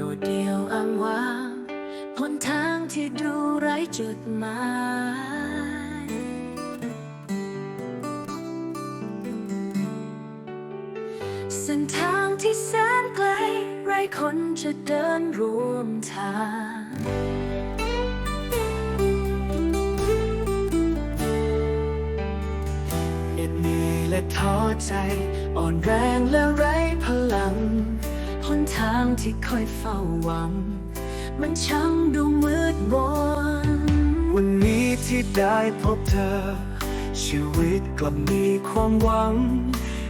โดดเดี่ยวอ้างว้างหนทางที่ดูไร้จุดหมายเส้นทางที่แสนไกลไรคนจะเดินร่วมทางเหน็ดเหนื่อยและท้อใจ อ่อนแรงและไร้พลัง หนทางที่คอยเฝ้าหวัง มันช่างดูมืดมน วันนี้ที่ได้พบเธอ ชีวิตกลับมีความหวัง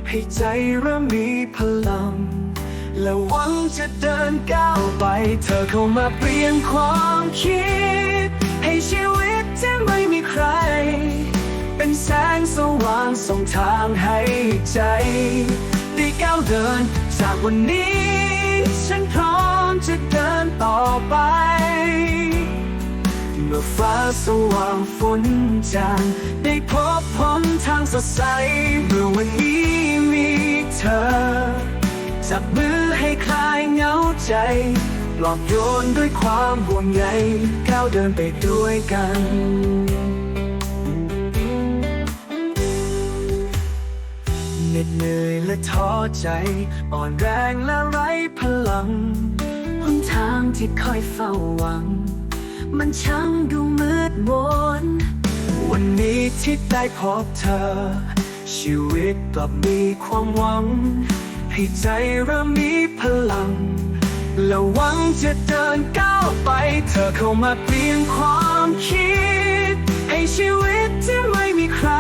ให้ใจเริ่มมีพลัง และหวังจะเดินก้าวไป เธอเข้ามาเปลี่ยนความคิด ให้ชีวิตที่ไม่มีใคร เป็นแสงสว่างส่องทางให้ใจ ได้ก้าวเดิน จากวันนี้ ฉันพร้อมจะเดินต่อไป เมื่อฟ้าสว่างฝนจางได้พบพบทางสดใส เมื่อวันนี้มีเธอ จับมือให้คลายเหงาใจปลอบโยนด้วยความห่วงใยก้าวเดินไปด้วยกัน ดเหนื่อยและท้อใจ อ่อนแรงและไร้พลังหนทางที่คอยเฝ้าหวัง มันช่างดูมืดมน วันนี้ที่ได้พบเธอ ชีวิตกลับมีความหวัง ให้ใจเริ่มมีพลัง และหวังจะเดินก้าวไป เธอเข้ามาเปลี่ยนความคิด ให้ชีวิตที่ไม่มีใคร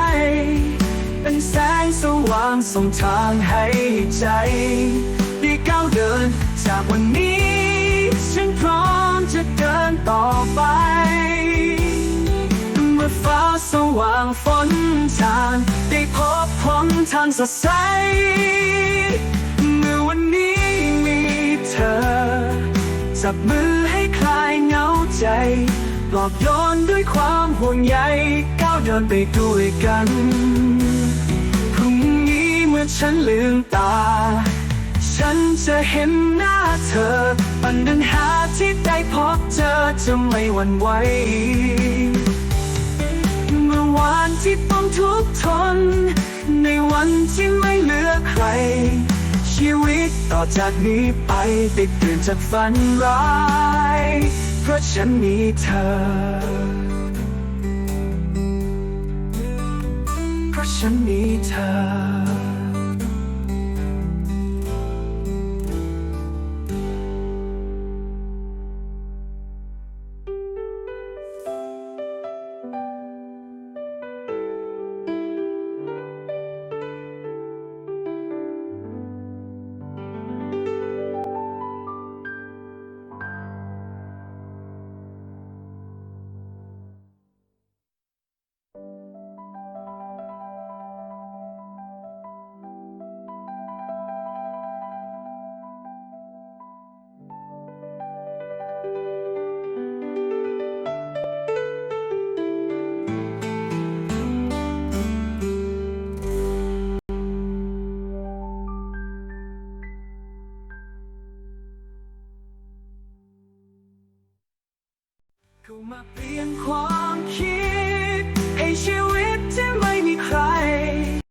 เป็นแส สว่างส่งทางให้ใจ ได้ก้าวเดิน จากวันนี้ ฉันพร้อมจะเดินต่อไป เมื่อฟ้าสว่างฝนจางได้พบพบทางสดใสเมื่อวันนี้มีเธอ จับมือให้คลายเหงาใจปลอบโยนด้วยความห่วงใยก้าวเดินไปด้วยกัน ฉันลืมตา ฉันจะเห็นหน้าเธอ ปัญหาที่ได้พบเจอจะไม่หวั่นไหวเมื่อวานที่ต้องทุกข์ทน ในวันที่ไม่เหลือใคร ชีวิตต่อจากนี้ไปได้เปลี่นจากฝันร้าย เพราะฉันมีเธอ เพราะฉันมีเธอ เข้ามาเปลี่ยนความ